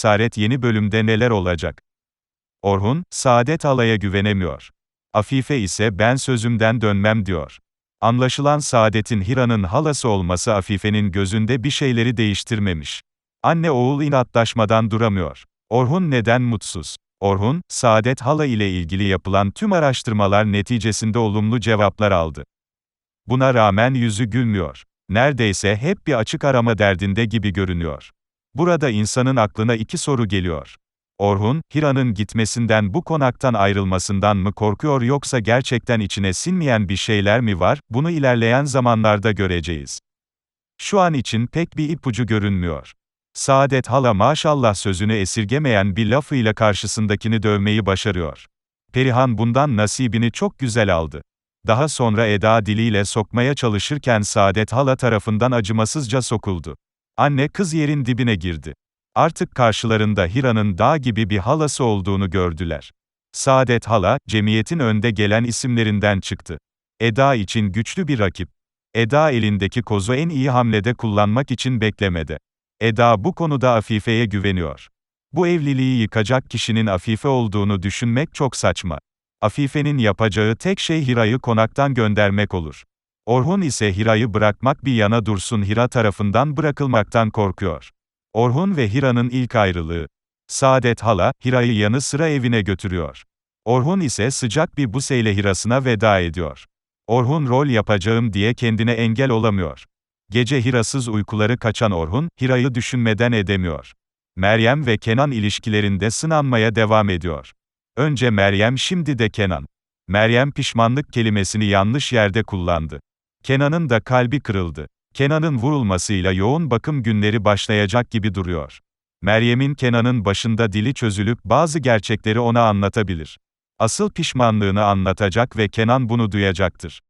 Esaret yeni bölümde neler olacak? Orhun, Saadet Hala'ya güvenemiyor. Afife ise ben sözümden dönmem diyor. Anlaşılan Saadet'in Hira'nın halası olması Afife'nin gözünde bir şeyleri değiştirmemiş. Anne oğul inatlaşmadan duramıyor. Orhun neden mutsuz? Orhun, Saadet Hala ile ilgili yapılan tüm araştırmalar neticesinde olumlu cevaplar aldı. Buna rağmen yüzü gülmüyor. Neredeyse hep bir açık arama derdinde gibi görünüyor. Burada insanın aklına iki soru geliyor. Orhun, Hira'nın gitmesinden bu konaktan ayrılmasından mı korkuyor yoksa gerçekten içine sinmeyen bir şeyler mi var, bunu ilerleyen zamanlarda göreceğiz. Şu an için pek bir ipucu görünmüyor. Saadet hala maşallah sözünü esirgemeyen bir lafıyla karşısındakini dövmeyi başarıyor. Perihan bundan nasibini çok güzel aldı. Daha sonra Eda diliyle sokmaya çalışırken Saadet hala tarafından acımasızca sokuldu. Anne kız yerin dibine girdi. Artık karşılarında Hira'nın dağ gibi bir halası olduğunu gördüler. Saadet hala, cemiyetin önde gelen isimlerinden çıktı. Eda için güçlü bir rakip. Eda elindeki kozu en iyi hamlede kullanmak için beklemede. Eda bu konuda Afife'ye güveniyor. Bu evliliği yıkacak kişinin Afife olduğunu düşünmek çok saçma. Afife'nin yapacağı tek şey Hira'yı konaktan göndermek olur. Orhun ise Hira'yı bırakmak bir yana dursun Hira tarafından bırakılmaktan korkuyor. Orhun ve Hira'nın ilk ayrılığı. Saadet hala, Hira'yı yanı sıra evine götürüyor. Orhun ise sıcak bir buseyle Hira'sına veda ediyor. Orhun rol yapacağım diye kendine engel olamıyor. Gece Hira'sız uykuları kaçan Orhun, Hira'yı düşünmeden edemiyor. Meryem ve Kenan ilişkilerinde sınanmaya devam ediyor. Önce Meryem şimdi de Kenan. Meryem pişmanlık kelimesini yanlış yerde kullandı. Kenan'ın da kalbi kırıldı. Kenan'ın vurulmasıyla yoğun bakım günleri başlayacak gibi duruyor. Meryem'in Kenan'ın başında dili çözülüp bazı gerçekleri ona anlatabilir. Asıl pişmanlığını anlatacak ve Kenan bunu duyacaktır.